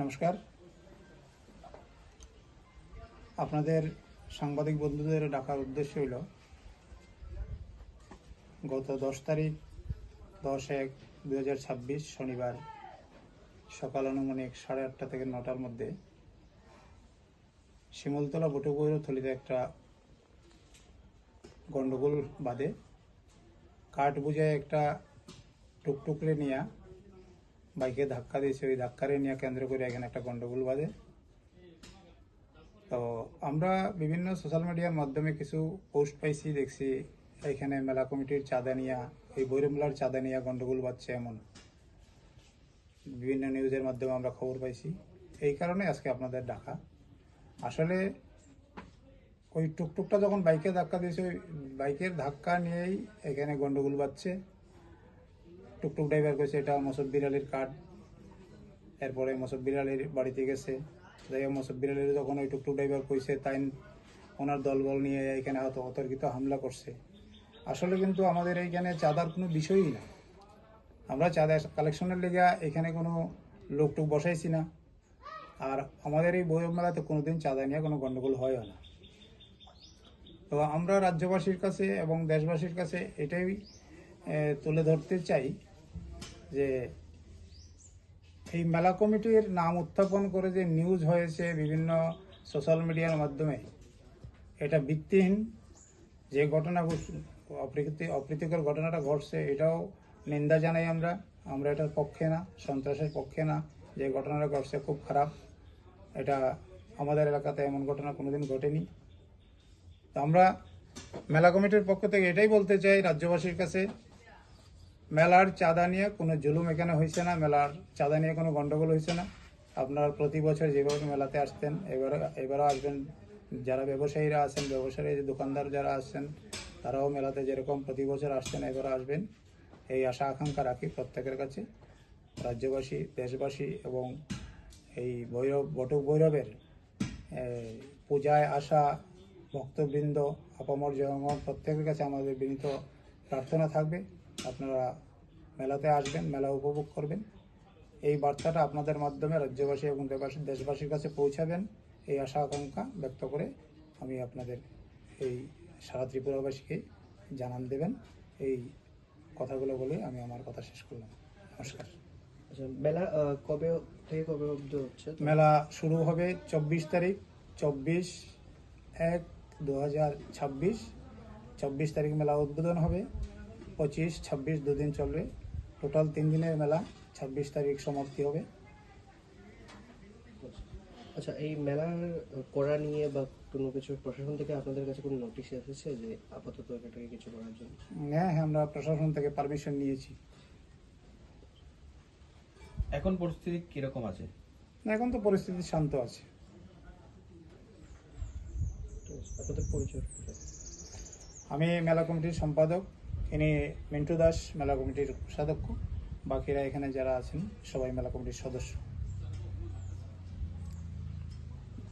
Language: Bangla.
নমস্কার। আপনাদের সাংবাদিক বন্ধুদের ডাকার উদ্দেশ্য হইল, গত দশ তারিখ দশ এক দু শনিবার সকাল আনুমানিক সাড়ে আটটা থেকে নটার মধ্যে শিমুলতলা বটুগৈরথলিতে একটা গন্ডগোল বাদে কাঠ বুঝায় একটা টুকটুকরে নিয়ে বাইকে ধাক্কা দিয়েছে, ওই ধাক্কারে নিয়ে কেন্দ্র করে এখানে একটা গন্ডগোল বাজে তো আমরা বিভিন্ন সোশ্যাল মিডিয়ার মাধ্যমে কিছু পোস্ট পাইছি, দেখছি, এখানে মেলা কমিটির চাঁদা নিয়া এই বৈরমলার চাঁদা নিয়ে গন্ডগোল বাজছে এমন। বিভিন্ন নিউজের মাধ্যমে আমরা খবর পাইছি। এই কারণে আজকে আপনাদের ডাকা। আসলে ওই টুকটুকটা যখন বাইকে ধাক্কা দিয়েছে, ওই বাইকের ধাক্কা নিয়েই এখানে গন্ডগোল বাজছে টুকটুক ড্রাইভার করেছে এটা মসব্বির আলীর কার্ড এরপরে মসব্বির আলীর বাড়িতে গেছে। যাই মসব্বির আলীর যখন ওই টুকটুক ড্রাইভার কইছে, তাই ওনার দলবল নিয়ে এখানে হয়তো অতর্কিত হামলা করছে। আসলে কিন্তু আমাদের এইখানে চাঁদার কোনো বিষয়ই না আমরা চাঁদা কালেকশনের লেগে এখানে কোনো লোকটুক বসাইছি না। আর আমাদের এই বই মেলাতে কোনোদিন চাঁদা নিয়ে কোনো গণ্ডগোল হয় না। তো আমরা রাজ্যবাসীর কাছে এবং দেশবাসীর কাছে এটাই তুলে ধরতে চাই যে এই মেলা কমিটির নাম উত্থাপন করে যে নিউজ হয়েছে বিভিন্ন সোশ্যাল মিডিয়ার মাধ্যমে, এটা ভিত্তিহীন। যে ঘটনা ঘট- অপ্রীতি অপ্রীতিকর ঘটনাটা ঘটছে, এটাও নিন্দা জানাই আমরা। আমরা এটার পক্ষে না, সন্ত্রাসের পক্ষে না। যে ঘটনাটা ঘটছে খুব খারাপ। এটা আমাদের এলাকাতে এমন ঘটনা কোনোদিন ঘটেনি। তো আমরা মেলা কমিটির পক্ষ থেকে এটাই বলতে চাই রাজ্যবাসীর কাছে মেলার চাঁদা নিয়ে কোনো জুলুম এখানে হয়েছে না, মেলার চাঁদা নিয়ে কোনো গণ্ডগোল হয়েছে না। আপনার প্রতি বছর যেভাবে মেলাতে আসতেন, এবার, এবারও আসবেন। যারা ব্যবসায়ীরা আছেন ব্যবসায়ী দোকানদার যারা আসছেন তারাও মেলাতে যেরকম প্রতি বছর আসছেন, এবারও আসবেন। এই আশা, আকাঙ্ক্ষা রাখি প্রত্যেকের কাছে। রাজ্যবাসী, দেশবাসী এবং এই ভৈরব বটক ভৈরবের পূজায় আসা ভক্তবৃন্দ, আপামর জনগণ, প্রত্যেকের কাছে আমাদের বিনীত প্রার্থনা থাকবে। আপনারা মেলাতে আসবেন মেলা উপভোগ করবেন। এই বার্তাটা আপনাদের মাধ্যমে রাজ্যবাসী এবং দেশবাসী- দেশবাসীর কাছে পৌঁছাবেন এই আশা আকাঙ্ক্ষা ব্যক্ত করে আমি আপনাদের এই সারা ত্রিপুরাবাসীকে জানান দেবেন। এই কথাগুলো বলে আমি আমার কথা শেষ করলাম। নমস্কার। আচ্ছা মেলা কবে থেকে কবে অবধি হচ্ছে? মেলা শুরু হবে চব্বিশ তারিখ। চব্বিশ এক দু হাজার ছাব্বিশ। চব্বিশ তারিখ মেলা উদ্বোধন হবে। পঁচিশ ছাব্বিশ দুদিন চলবে। টোটাল তিন দিনের মেলা ছাব্বিশ তারিখ সমাপ্তি হবে। আচ্ছা এই মেলার করা নিয়ে বা কোনো কিছু প্রশাসন থেকে আপনাদের কাছে কোনো নোটিশ এসেছে যে আপাতত এটাকে কিছু করার জন্য? হ্যাঁ হ্যাঁ আমরা প্রশাসন থেকে পারমিশন নিয়েছি। এখন পরিস্থিতি কীরকম আছে? এখন তো পরিস্থিতি শান্ত আছে। ঠিক আছে, আপনাদের পরিচয় আমি মেলা কমিটির সম্পাদক। ইনি মিন্টু দাস মেলা কমিটির কোষাধ্যক্ষ বাকিরা এখানে যারা আছেন সবাই মেলা কমিটির সদস্য।